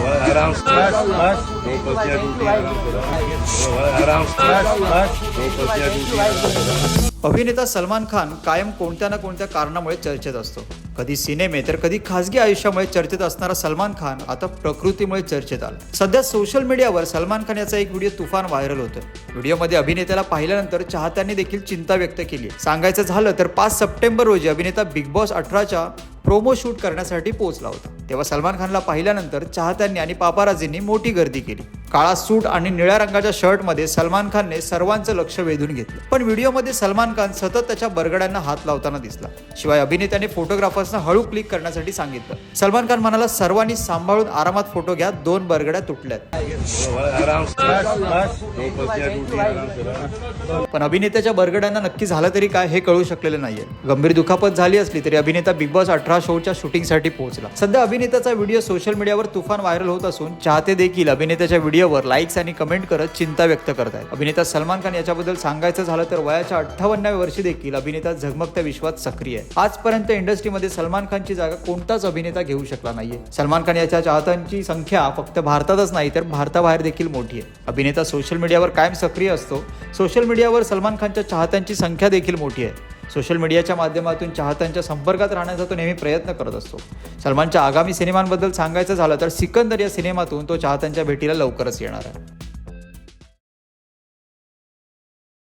आराम ड्यूटी आराम आराम ड्यूटी आराम अभिनेता सलमान खान कायम कोणत्या ना कोणत्या कारणामुळे चर्चेत असतो. कधी सिनेमे तर कधी खासगी आयुष्यामुळे चर्चेत असणारा सलमान खान आता प्रकृतीमुळे चर्चेत आला. सध्या सोशल मीडियावर सलमान खान याचा एक व्हिडिओ तुफान व्हायरल होतो व्हिडिओमध्ये अभिनेत्याला पाहिल्यानंतर चाहत्यांनी देखील चिंता व्यक्त केली सांगायचं झालं तर पाच सप्टेंबर रोजी अभिनेता बिग बॉस अठराच्या प्रोमो शूट करण्यासाठी पोहोचला होता. तेव्हा सलमान खानला पाहिल्यानंतर चाहत्यांनी आणि पापाराजींनी मोठी गर्दी केली. काळा सूट आणि निळ्या रंगाच्या शर्टमध्ये सलमान खानने सर्वांचं लक्ष वेधून घेतलं. पण व्हिडिओमध्ये सलमान खान सतत त्याच्या बरगड्यांना हात लावताना दिसला. शिवाय अभिनेत्याने फोटोग्राफर्सना हळू क्लिक करण्यासाठी सांगितलं. सलमान खान म्हणाला सर्वांनी सांभाळून आरामात फोटो घ्या दोन बरगड्या तुटल्यात. पण अभिनेत्याच्या बरगड्यांना नक्की झालं तरी काय हे कळू शकलेलं नाहीये. गंभीर दुखापत झाली असली तरी अभिनेता बिग बॉस अठरा शोच्या शूटिंगसाठी पोहोचला. सध्या अभिनेत्याचा व्हिडिओ सोशल मीडियावर तुफान व्हायरल होत असून चाहते देखील अभिनेत्याच्या व्हिडिओवर लाईक्स आणि कमेंट करत चिंता व्यक्त करत आहेत अभिनेता सलमान खान याच्याबद्दल सांगायचं झालं तर वयाच्या अठ्ठावन्नाव्या वर्षी देखील अभिनेता झगमगत्या विश्वात सक्रिय आहे आजपर्यंत इंडस्ट्रीमध्ये सलमान खानची जागा कोणताच अभिनेता घेऊ शकला नाहीये. सलमान खान याच्या चाहत्यांची संख्या फक्त भारतातच नाही तर भारताबाहेर देखील मोठी आहे. अभिनेता सोशल मीडियावर कायम सक्रिय असतो. सोशल मीडियावर सलमान खानच्या चाहत्यांची संख्या देखील मोठी आहे. सोशल मीडियाच्या माध्यमातून चाहत्यांच्या संपर्कात राहण्याचा तो नेहमी प्रयत्न करत असतो. सलमानच्या आगामी सिनेमांबद्दल सांगायचं झालं तर सिकंदर या सिनेमातून तो चाहत्यांच्या भेटीला लवकरच येणार आहे.